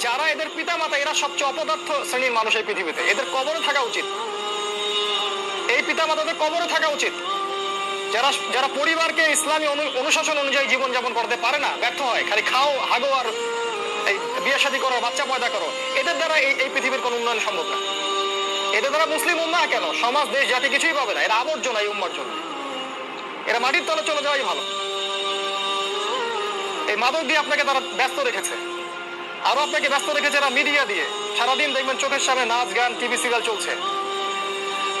যারা এদের পিতামাতা, এরা সবচেয়ে অপদার্থ শ্রেণির মানুষ এই পৃথিবীতে। এদের কবরে থাকা উচিত। এই পিতামাতাদের কবরে থাকা উচিত। যারা যারা পরিবারকে ইসলামী অনুশাসন অনুযায়ী জীবনযাপন করতে পারে না, ব্যর্থ হয়। খালি খাও, হাগো আর বিয়ে শাদী করো, বাচ্চা পয়দা করো। এদের দ্বারা এই এই পৃথিবীর কোনো উন্নয়ন সম্ভব না। এদের দ্বারা মুসলিম উম্মা কেন? সমাজ, দেশ, জাতি কিছুই পাবে না। এরা আবর্জনা, এই উম্মার জন্য। এরা মাটির তলে চলে যাওয়াই ভালো। এই মাদক দিয়ে আপনাকে তারা ব্যস্ত রেখেছে। আরও আপনাকে ব্যস্ত রেখেছে এরা মিডিয়া দিয়ে। সারাদিন দেখবেন চোখের সামনে নাচ, গান, টিভি, সিরিয়াল চলছে।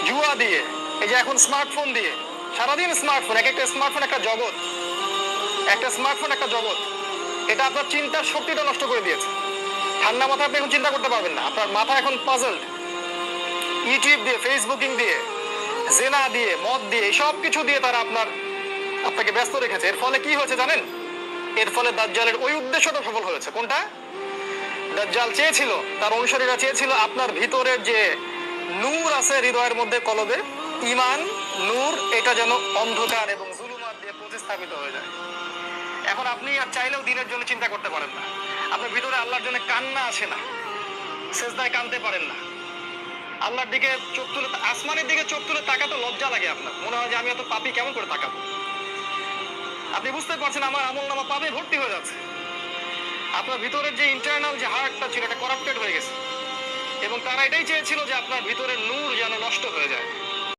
জুয়া দিয়ে, এই যে এখন স্মার্টফোন দিয়ে। সারাদিন স্মার্টফোন এক একটা স্মার্টফোন একটা জগৎ। একটা স্মার্টফোন একটা জগৎ। এটা আপনার চিন্তার শক্তিটা নষ্ট করে দিয়েছে। ঠান্ডা মাথায় আপনি এখন চিন্তা করতে পারবেন না। আপনার মাথা এখন পাজলড ইউটিউব দিয়ে ফেসবুকিং দিয়ে জেনা দিয়ে, মদ দিয়ে সব কিছু দিয়ে তারা আপনার, আপনাকে ব্যস্ত রেখেছে। এর ফলে কি হয়েছে জানেন? এর ফলে দাজ্জালের ওই উদ্দেশ্যটা সফল হয়েছে। কোনটা? দাজ্জাল চেয়েছিল, তার অনুসারীরা চেয়েছিল আপনার ভিতরের যে নূর আছে হৃদয়ের মধ্যে কলবে ইমান নূর, এটা যেন অন্ধকার এবং জুলুমাত দিয়ে প্রতিস্থাপিত হয়ে যায়। এখন আপনি আর চাইলেও দিনের জন্য চিন্তা করতে পারেন না। আপনার ভিতরে আল্লাহর জন্য কান্না আসে না, সেজদায় কানতে পারেন না। আল্লাহর দিকে চোখ তুলে আসমানের দিকে চোখ তুলে তাকাতে লজ্জা লাগে আপনার। মনে হয় যে আমি এত পাপি কেমন করে তাকাবো? আপনি বুঝতে পারছেন আমার আমল নামা পাপে ভর্তি হয়ে যাচ্ছে। আপনার ভিতরের যে ইন্টারনাল যে হয়ে গেছে। এবং তারা এটাই চেয়েছিল যে আপনার ভিতরে নূর যেন নষ্ট হয়ে যায়।